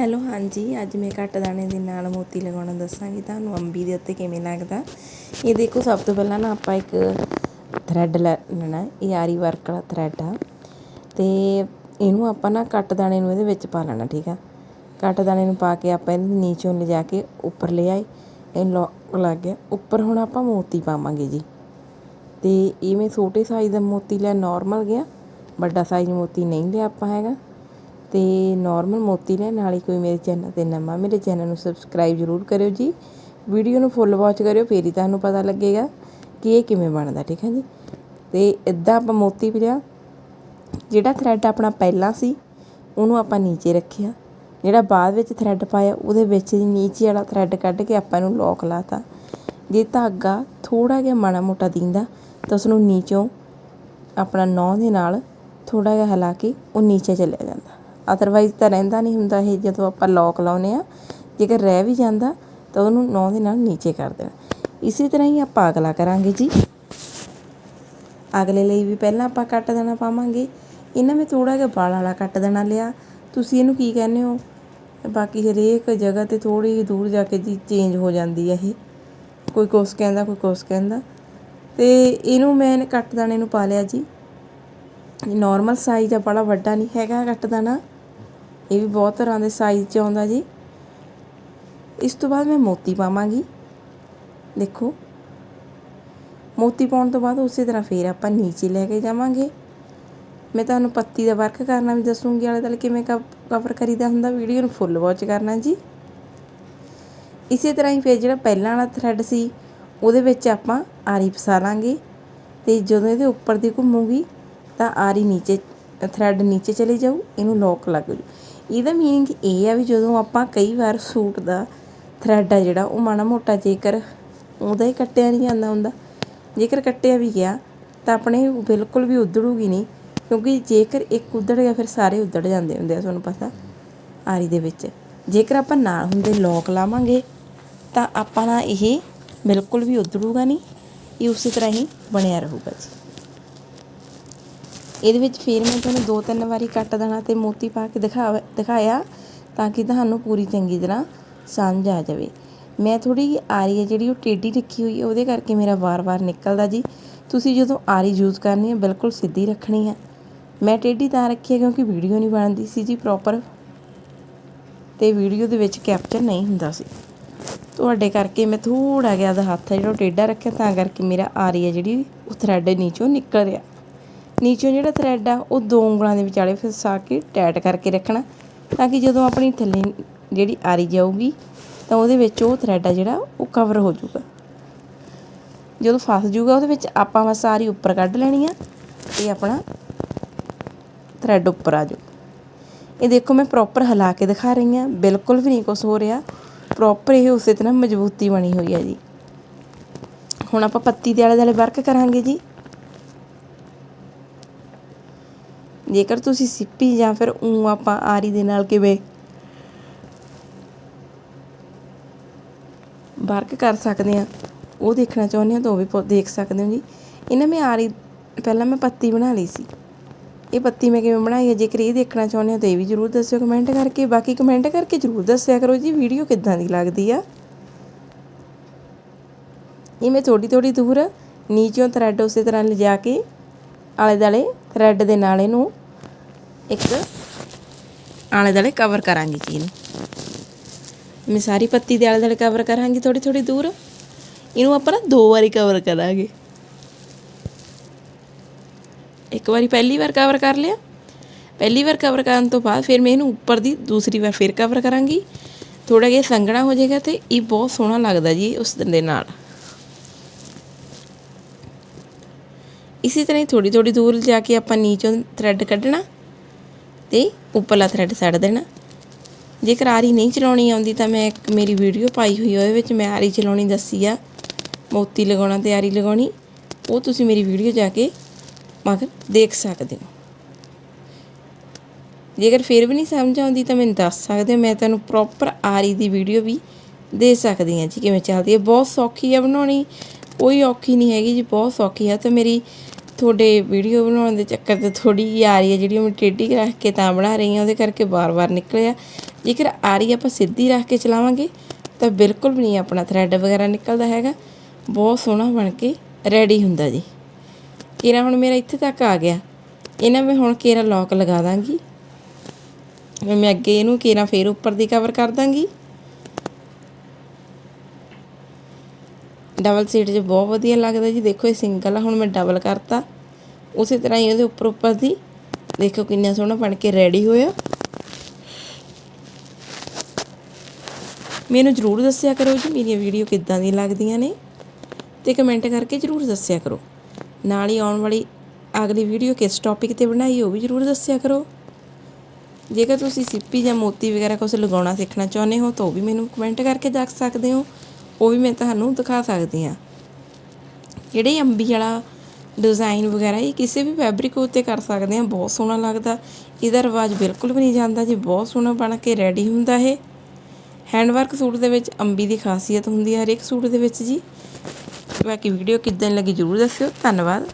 Hello, ਹਾਂਜੀ, ਅੱਜ ਮੈਂ ਕੱਟ ਦਾਣੇ ਦੇ ਨਾਲ ਮੋਤੀ ਲਗਾਉਣਾ ਦੱਸਾਂਗੀ ਤੁਹਾਨੂੰ, ਅੰਬੀ ਦੇ ਉੱਤੇ ਕਿਵੇਂ ਲੱਗਦਾ। ਇਹ ਦੇਖੋ, ਸਭ ਤੋਂ ਪਹਿਲਾਂ ਨਾ ਆਪਾਂ ਇੱਕ ਥਰੈਡ ਲੈਣਾ, ਇਹ ਆਰੀ ਵਰਕ ਵਾਲਾ ਥਰੈਡ ਆ। ਤੇ ਇਹਨੂੰ ਆਪਾਂ ਨਾ ਕੱਟ ਦਾਣੇ ਨੂੰ ਇਹਦੇ ਵਿੱਚ ਪਾ ਲੈਣਾ, ਠੀਕ ਆ। ਕੱਟ ਦਾਣੇ ਨੂੰ ਪਾ ਕੇ ਆਪਾਂ ਇਹਦੇ ਨੀਚੋਂ ਲਿਜਾ ਕੇ ਉੱਪਰ ਲੈ ਆਏ, ਇਹ ਲੋਕ ਲੱਗ ਗਿਆ। ਉੱਪਰ ਹੁਣ ਆਪਾਂ ਮੋਤੀ ਪਾਵਾਂਗੇ ਜੀ। ਤੇ ਮੈਂ ਛੋਟੇ ਸਾਈਜ਼ ਦਾ ਮੋਤੀ ਲਿਆ ਨਾਰਮਲ ਗਿਆ, ਵੱਡਾ ਸਾਈਜ਼ ਮੋਤੀ ਨਹੀਂ ਲਿਆ ਆਪਾਂ ਹੈਗਾ। ਅਤੇ ਨੋਰਮਲ ਮੋਤੀ ਨੇ ਨਾਲ ਹੀ ਕੋਈ ਮੇਰੇ ਚੈਨਲ ਤੇ ਨਵਾਂ ਮੇਰੇ ਚੈਨਲ ਨੂੰ ਸਬਸਕ੍ਰਾਈਬ ਜ਼ਰੂਰ ਕਰਿਓ ਜੀ। ਵੀਡੀਓ ਨੂੰ ਫੁੱਲ ਵਾਚ ਕਰਿਓ, ਫੇਰ ਹੀ ਤੁਹਾਨੂੰ ਪਤਾ ਲੱਗੇਗਾ ਕਿ ਇਹ ਕਿਵੇਂ ਬਣਦਾ, ਠੀਕ ਹੈ ਜੀ? ਤੇ ਇਦਾਂ ਆਪਾਂ ਮੋਤੀ ਪਿਆ ਜਿਹੜਾ ਥਰੈਡ ਆਪਣਾ ਪਹਿਲਾਂ ਸੀ, ਉਹਨੂੰ ਆਪਾਂ ਨੀਚੇ ਰੱਖਿਆ। ਜਿਹੜਾ ਬਾਅਦ ਵਿੱਚ ਥਰੈਡ ਪਾਇਆ, ਉਹਦੇ ਵਿੱਚ ਦੀ ਨੀਚੇ ਵਾਲਾ ਥਰੈਡ ਕੱਢ ਕੇ ਆਪਾਂ ਇਹਨੂੰ ਲੋਕ ਲਾਤਾ। ਜੇ ਧਾਗਾ ਥੋੜਾ ਜਿਹਾ ਮਾੜਾ ਮੋਟਾ ਦਿੰਦਾ, ਤਾਂ ਉਸ ਨੂੰ ਨੀਚੋਂ ਆਪਣਾ ਨੌ ਦੇ ਨਾਲ ਥੋੜਾ ਜਿਹਾ ਹਿਲਾ ਕੇ ਉਹ ਨੀਚੇ ਚਲਿਆ ਜਾਂਦਾ। ਅਦਰਵਾਈਜ਼ ਤਾਂ ਰਹਿੰਦਾ ਨਹੀਂ ਹੁੰਦਾ ਇਹ ਜਦੋਂ ਆਪਾਂ ਲੋਕ ਲਾਉਨੇ ਆ ਜੇਕਰ ਰਹਿ ਵੀ ਜਾਂਦਾ, ਤਾਂ ਉਹਨੂੰ ਨੌ ਦੇ ਨਾਲ ਨੀਚੇ ਕਰ ਦੇਣਾ। ਇਸੇ ਤਰ੍ਹਾਂ ਹੀ ਆਪਾਂ ਅਗਲਾ ਕਰਾਂਗੇ ਜੀ। ਅਗਲੇ ਲਈ ਵੀ ਪਹਿਲਾਂ ਆਪਾਂ ਕੱਟ ਦੇਣਾ ਪਾਵਾਂਗੇ। ਇਹਨਾਂ ਵਿੱਚ ਥੋੜਾ ਜਿਹਾ ਵਾਲ ਵਾਲਾ ਕੱਟ ਦੇਣਾ ਲਿਆ। ਤੁਸੀਂ ਇਹਨੂੰ ਕੀ ਕਹਿੰਦੇ ਹੋ? ਬਾਕੀ ਹਰੇਕ ਜਗ੍ਹਾ ਤੇ ਥੋੜੀ ਜਿਹੀ ਦੂਰ ਜਾ ਕੇ ਜੀ ਚੇਂਜ ਹੋ ਜਾਂਦੀ ਹੈ ਇਹ। ਕੋਈ ਕੁਛ ਕਹਿੰਦਾ, ਕੋਈ ਕੁਛ ਕਹਿੰਦਾ। ਤੇ ਇਹਨੂੰ ਮੈਂ ਕੱਟ ਦਾਣੇ ਨੂੰ ਪਾ ਲਿਆ ਜੀ। ਨਾਰਮਲ ਸਾਈਜ਼ ਆ, ਬੜਾ ਵੱਡਾ ਨਹੀਂ ਹੈਗਾ ਕੱਟ ਦਾਣਾ। ਇਹ ਵੀ ਬਹੁਤ ਤਰ੍ਹਾਂ ਦੇ ਸਾਈਜ਼ 'ਚ ਆਉਂਦਾ ਜੀ। ਇਸ ਤੋਂ ਬਾਅਦ ਮੈਂ ਮੋਤੀ ਪਾਵਾਂਗੀ। ਦੇਖੋ। ਮੋਤੀ ਪਾਉਣ ਤੋਂ ਬਾਅਦ ਉਸੇ ਤਰ੍ਹਾਂ ਫੇਰ ਆਪਾਂ ਨੀਚੇ ਲੈ ਕੇ ਜਾਵਾਂਗੇ। ਮੈਂ ਤੁਹਾਨੂੰ ਪੱਤੀ ਦਾ ਵਰਕ ਕਰਨਾ ਵੀ ਦੱਸੂੰਗੀ, ਆਲੇ ਦੁਆਲੇ ਕਿਵੇਂ ਕਵਰ ਕਰੀਦਾ ਹੁੰਦਾ, ਵੀਡੀਓ ਨੂੰ ਫੁੱਲ ਵਾਚ ਕਰਨਾ ਜੀ। ਇਸੇ ਤਰ੍ਹਾਂ ਹੀ ਫਿਰ ਜਿਹੜਾ ਪਹਿਲਾਂ ਵਾਲਾ ਥਰੈਡ ਸੀ, ਉਹਦੇ ਵਿੱਚ ਆਪਾਂ ਆਰੀ ਫਸਾ ਲਾਂਗੇ। ਤੇ ਜਦੋਂ ਇਹਦੇ ਉੱਪਰ ਦੀ ਘੁੰਮੂਗੀ, ਤਾਂ ਆਰੀ ਨੀਚੇ ਥਰੈਡ ਨੀਚੇ ਚਲੇ ਜਾਊ, ਇਹਨੂੰ ਲੋਕ ਲੱਗ ਜੂ। ਇਹਦਾ ਮੀਨਿੰਗ ਇਹ ਆ ਵੀ ਜਦੋਂ ਆਪਾਂ ਕਈ ਵਾਰ ਸੂਟ ਦਾ ਥਰੈਡ ਆ ਜਿਹੜਾ, ਉਹ ਮਾੜਾ ਮੋਟਾ ਜੇਕਰ ਉਹਦਾ ਹੀ ਕੱਟਿਆ ਨਹੀਂ ਜਾਂਦਾ ਹੁੰਦਾ, ਜੇਕਰ ਕੱਟਿਆ ਵੀ ਗਿਆ, ਤਾਂ ਆਪਣੇ ਬਿਲਕੁਲ ਵੀ ਉਧੜੂਗੀ ਨਹੀਂ, ਕਿਉਂਕਿ ਜੇਕਰ ਇੱਕ ਉਧੜ ਗਿਆ, ਫਿਰ ਸਾਰੇ ਉਧੜ ਜਾਂਦੇ ਹੁੰਦੇ ਆ, ਤੁਹਾਨੂੰ ਪਤਾ, ਆਰੀ ਦੇ ਵਿੱਚ। ਜੇਕਰ ਆਪਾਂ ਨਾਲ ਹੁੰਦੇ ਲੋਕ ਲਾਵਾਂਗੇ, ਤਾਂ ਆਪਾਂ ਨਾ ਇਹ ਬਿਲਕੁਲ ਵੀ ਉਧੜੂਗਾ ਨਹੀਂ, ਇਹ ਉਸੇ ਤਰ੍ਹਾਂ ਹੀ ਬਣਿਆ ਰਹੂਗਾ ਜੀ। ਇਹਦੇ ਵਿੱਚ ਫਿਰ ਮੈਂ ਤੁਹਾਨੂੰ ਦੋ ਤਿੰਨ ਵਾਰੀ ਕੱਟ ਦੇਣਾ ਅਤੇ ਮੋਤੀ ਪਾ ਕੇ ਦਿਖਾ ਦਿਖਾਇਆ ਤਾਂ ਕਿ ਤੁਹਾਨੂੰ ਪੂਰੀ ਚੰਗੀ ਤਰ੍ਹਾਂ ਸਮਝ ਆ ਜਾਵੇ। ਮੈਂ ਥੋੜੀ ਜਿਹੀ ਆਰੀ ਹੈ ਜਿਹੜੀ ਉਹ ਟੇਢੀ ਰੱਖੀ ਹੋਈ ਹੈ ਉਹਦੇ ਕਰਕੇ ਮੇਰਾ ਵਾਰ-ਵਾਰ ਨਿਕਲਦਾ ਜੀ। ਤੁਸੀਂ ਜਦੋਂ ਆਰੀ ਯੂਜ਼ ਕਰਨੀ ਹੈ ਬਿਲਕੁਲ ਸਿੱਧੀ ਰੱਖਣੀ ਹੈ ਮੈਂ ਟੇਢੀ ਤਾਂ ਰੱਖੀ ਹੈ ਕਿਉਂਕਿ ਵੀਡੀਓ ਨਹੀਂ ਬਣਦੀ ਸੀ ਜੀ ਪ੍ਰੋਪਰ ਤੇ ਵੀਡੀਓ ਦੇ ਵਿੱਚ ਕੈਪਚਰ ਨਹੀਂ ਹੁੰਦਾ ਸੀ। ਤੁਹਾਡੇ ਕਰਕੇ ਮੈਂ ਥੋੜਾ ਜਿਹਾ ਦਾ ਹੱਥ ਜਿਹੜਾ ਟੇਢਾ ਰੱਖਿਆ, ਤਾਂ ਕਰਕੇ ਮੇਰਾ ਆਰੀ ਹੈ ਜਿਹੜੀ ਉਹ ਥਰੈਡ ਨੀਚੋਂ ਨਿਕਲ ਰਿਹਾ। ਨੀਚੋਂ ਜਿਹੜਾ ਥਰੈਡ ਆ, ਉਹ ਦੋ ਉਂਗਲਾਂ ਦੇ ਵਿਚਾਲੇ ਫਸਾ ਕੇ ਟਾਈਟ ਕਰਕੇ ਰੱਖਣਾ ਤਾਂ ਕਿ ਜਦੋਂ ਆਪਣੀ ਥੱਲੇ ਜਿਹੜੀ ਆਰੀ ਜਾਊਗੀ ਤਾਂ ਉਹਦੇ ਵਿੱਚ ਉਹ ਥਰੈਡ ਆ ਜਿਹੜਾ, ਉਹ ਕਵਰ ਹੋ ਜਾਊਗਾ। ਜਦੋਂ ਫਸ ਜਾਊਗਾ, ਉਹਦੇ ਵਿੱਚ ਆਪਾਂ ਬਸ ਆਰੀ ਉੱਪਰ ਕੱਢ ਲੈਣੀ ਆ ਤੇ ਆਪਣਾ ਥਰੈਡ ਉੱਪਰ ਆ ਜਾਊ। ਇਹ ਦੇਖੋ ਮੈਂ ਪ੍ਰੋਪਰ ਹਿਲਾ ਕੇ ਦਿਖਾ ਰਹੀ ਹਾਂ ਬਿਲਕੁਲ ਵੀ ਨਹੀਂ ਕੁਝ ਹੋ ਰਿਹਾ। ਪ੍ਰੋਪਰ ਇਹ ਉਸੇ ਤਰ੍ਹਾਂ ਮਜ਼ਬੂਤੀ ਬਣੀ ਹੋਈ ਹੈ ਜੀ। ਹੁਣ ਆਪਾਂ ਪੱਤੀ ਦੇ ਆਲੇ ਦੁਆਲੇ ਵਰਕ ਕਰਾਂਗੇ ਜੀ। ਜੇਕਰ ਤੁਸੀਂ ਸਿੱਪੀ ਜਾਂ ਫਿਰ ਉਂ ਆਪਾਂ ਆਰੀ ਦੇ ਨਾਲ ਕਿਵੇਂ ਵਰਕ ਕਰ ਸਕਦੇ ਆ ਉਹ ਦੇਖਣਾ ਚਾਹੁੰਦੇ ਆ ਤਾਂ ਉਹ ਵੀ ਦੇਖ ਸਕਦੇ ਹੋ ਜੀ। ਇਹਨਾਂ ਮੈਂ ਆਰੀ, ਪਹਿਲਾਂ ਮੈਂ ਪੱਤੀ ਬਣਾ ਲਈ ਸੀ। ਇਹ ਪੱਤੀ ਮੈਂ ਕਿਵੇਂ ਬਣਾਈ ਹੈ, ਜੇਕਰ ਇਹ ਦੇਖਣਾ ਚਾਹੁੰਦੇ ਹੋ ਤਾਂ ਇਹ ਵੀ ਜ਼ਰੂਰ ਦੱਸਿਓ ਕਮੈਂਟ ਕਰਕੇ। ਬਾਕੀ ਕਮੈਂਟ ਕਰਕੇ ਜ਼ਰੂਰ ਦੱਸਿਆ ਕਰੋ ਜੀ ਵੀਡੀਓ ਕਿੱਦਾਂ ਦੀ ਲੱਗਦੀ ਆ। ਇਹ ਮੈਂ ਥੋੜੀ ਥੋੜੀ ਦੂਰ ਨੀਚੋਂ ਥਰੈਡ ਉਸੇ ਤਰ੍ਹਾਂ ਲਿਜਾ ਕੇ ਆਲੇ ਦਾਲੇ ਥਰੈਡ ਦੇ ਨਾਲ ਇਹਨੂੰ ਇੱਕ ਆਲੇ ਦਾਲੇ ਕਵਰ ਕਰਾਂਗੀ ਜੀ ਇਹਨੂੰ। ਮੈਂ ਸਾਰੀ ਪੱਤੀ ਦੇ ਆਲੇ ਦਾਲੇ ਕਵਰ ਕਰਾਂਗੀ ਥੋੜੀ ਥੋੜੀ ਦੂਰ। ਇਹਨੂੰ ਆਪਾਂ ਨਾ ਦੋ ਵਾਰੀ ਕਵਰ ਕਰਾਂਗੇ। ਇੱਕ ਵਾਰੀ ਪਹਿਲੀ ਵਾਰ ਕਵਰ ਕਰ ਲਿਆ। ਪਹਿਲੀ ਵਾਰ ਕਵਰ ਕਰਨ ਤੋਂ ਬਾਅਦ ਫਿਰ ਮੈਂ ਇਹਨੂੰ ਉੱਪਰ ਦੀ ਦੂਸਰੀ ਵਾਰ ਫਿਰ ਕਵਰ ਕਰਾਂਗੀ। ਥੋੜਾ ਜਿਹਾ ਸੰਘਣਾ ਹੋ ਜਾਏਗਾ ਤੇ ਇਹ ਬਹੁਤ ਸੋਹਣਾ ਲੱਗਦਾ ਜੀ ਉਸ ਦਿਨ ਦੇ ਨਾਲ। ਇਸੇ ਤਰ੍ਹਾਂ ਹੀ ਥੋੜੀ ਥੋੜੀ ਦੂਰ ਜਾ ਕੇ ਆਪਾਂ ਨੀਚੋਂ ਥਰੈਡ ਕੱਢਣਾ ਤੇ ਉੱਪਰਲਾ ਥਰੈਡ ਛੱਡ ਦੇਣਾ। ਜੇਕਰ ਆਰੀ ਨਹੀਂ ਚਲਾਉਣੀ ਆਉਂਦੀ ਤਾਂ ਮੈਂ ਇੱਕ ਮੇਰੀ ਵੀਡੀਓ ਪਾਈ ਹੋਈ ਉਹਦੇ ਵਿੱਚ ਮੈਂ ਆਰੀ ਚਲਾਉਣੀ ਦੱਸੀ ਆ। ਮੋਤੀ ਲਗਾਉਣਾ ਤੇ ਆਰੀ ਲਗਾਉਣੀ, ਉਹ ਤੁਸੀਂ ਮੇਰੀ ਵੀਡੀਓ ਜਾ ਕੇ ਮਗਰ ਦੇਖ ਸਕਦੇ ਹੋ। ਜੇਕਰ ਫਿਰ ਵੀ ਨਹੀਂ ਸਮਝ ਆਉਂਦੀ ਤਾਂ ਮੈਨੂੰ ਦੱਸ ਸਕਦੇ ਹੋ, ਮੈਂ ਤੁਹਾਨੂੰ ਪ੍ਰੋਪਰ ਆਰੀ ਦੀ ਵੀਡੀਓ ਵੀ ਦੇ ਸਕਦੀ ਹਾਂ। ਜੀ ਕਿਵੇਂ ਚੱਲਦੀ ਹੈ ਬਹੁਤ ਸੌਖੀ ਹੈ ਬਣਾਉਣੀ। ਕੋਈ ਔਖੀ ਨਹੀਂ ਹੈਗੀ ਜੀ, ਬਹੁਤ ਸੌਖੀ ਹੈ ਤਾਂ ਮੇਰੀ ਤੁਹਾਡੇ ਵੀਡੀਓ ਬਣਾਉਣ ਦੇ ਚੱਕਰ ਤੇ ਥੋੜੀ ਜਿਹੀ ਆ ਰਹੀ ਹੈ, ਜਿਹੜੀ ਮੈਂ ਟੇਢੀ ਰੱਖ ਕੇ ਤਾਂ ਬਣਾ ਰਹੀ ਹਾਂ, ਉਹਦੇ ਕਰਕੇ ਵਾਰ-ਵਾਰ ਨਿਕਲਿਆ। ਜੇਕਰ ਆਰੀ ਆਪਾਂ ਸਿੱਧੀ ਰੱਖ ਕੇ ਚਲਾਵਾਂਗੇ, ਤਾਂ ਬਿਲਕੁਲ ਵੀ ਨਹੀਂ ਆਪਣਾ ਥਰੈਡ ਵਗੈਰਾ ਨਿਕਲਦਾ ਹੈਗਾ। ਬਹੁਤ ਸੋਹਣਾ ਬਣ ਕੇ ਰੈਡੀ ਹੁੰਦਾ ਜੀ। ਕੇਰਾ ਹੁਣ ਮੇਰਾ ਇੱਥੇ ਤੱਕ ਆ ਗਿਆ। ਇਹਨਾਂ ਮੈਂ ਹੁਣ ਕੇਰਾ ਲੌਕ ਲਗਾ ਦਾਂਗੀ। ਮੈਂ ਅੱਗੇ ਇਹਨੂੰ ਕੇਰਾ ਫੇਰ ਉੱਪਰ ਦੀ ਕਵਰ ਕਰ ਦਾਂਗੀ। ਡਬਲ ਸੀਟ 'ਚ ਬਹੁਤ ਵਧੀਆ ਲੱਗਦਾ ਜੀ, ਦੇਖੋ ਇਹ ਸਿੰਗਲ ਆ, ਹੁਣ ਮੈਂ ਡਬਲ ਕਰਤਾ। ਉਸੇ ਤਰ੍ਹਾਂ ਹੀ ਉਹਦੇ ਉੱਪਰ ਉੱਪਰ ਦੀ, ਦੇਖੋ ਕਿੰਨਾ ਸੋਹਣਾ ਬਣ ਕੇ ਰੈਡੀ ਹੋਇਆ। ਮੈਨੂੰ ਜਰੂਰ ਦੱਸਿਆ ਕਰੋ ਜੀ, ਮੇਰੀਆਂ ਵੀਡੀਓ ਕਿੱਦਾਂ ਦੀ ਲੱਗਦੀਆਂ ਨੇ ਤੇ ਕਮੈਂਟ ਕਰਕੇ ਜਰੂਰ ਦੱਸਿਆ ਕਰੋ। ਨਾਲ ਹੀ ਆਉਣ ਵਾਲੀ ਅਗਲੀ ਵੀਡੀਓ ਕਿਸ ਟੌਪਿਕ ਤੇ ਬਣਾਈ ਉਹ ਵੀ ਜਰੂਰ ਦੱਸਿਆ ਕਰੋ। ਜੇਕਰ ਤੁਸੀਂ ਸਿੱਪੀ ਜਾਂ ਮੋਤੀ ਵਗੈਰਾ ਕੁਝ ਲਗਾਉਣਾ ਸਿੱਖਣਾ ਚਾਹੁੰਦੇ ਹੋ, ਤਾਂ ਉਹ ਵੀ ਮੈਨੂੰ ਕਮੈਂਟ ਕਰਕੇ ਦੱਸ ਸਕਦੇ ਹੋ। ਉਹ ਵੀ ਮੈਂ ਤੁਹਾਨੂੰ ਦਿਖਾ ਸਕਦੀ ਹਾਂ। ਜਿਹੜੇ ਅੰਬੀ ਵਾਲਾ ਡਿਜ਼ਾਈਨ ਵਗੈਰਾ, ਇਹ ਕਿਸੇ ਵੀ ਫੈਬਰਿਕ ਉੱਤੇ ਕਰ ਸਕਦੇ ਹਾਂ, ਬਹੁਤ ਸੋਹਣਾ ਲੱਗਦਾ। ਇਹਦਾ ਰਿਵਾਜ ਬਿਲਕੁਲ ਵੀ ਨਹੀਂ ਜਾਂਦਾ ਜੀ, ਬਹੁਤ ਸੋਹਣਾ ਬਣ ਕੇ ਰੈਡੀ ਹੁੰਦਾ ਇਹ। ਹੈਂਡਵਰਕ ਸੂਟ ਦੇ ਵਿੱਚ ਅੰਬੀ ਦੀ ਖਾਸੀਅਤ ਹੁੰਦੀ ਹੈ ਹਰੇਕ ਸੂਟ ਦੇ ਵਿੱਚ ਜੀ। ਬਾਕੀ ਵੀਡੀਓ ਕਿੱਦਾਂ ਲੱਗੀ ਜਰੂਰ ਦੱਸਿਓ। ਧੰਨਵਾਦ।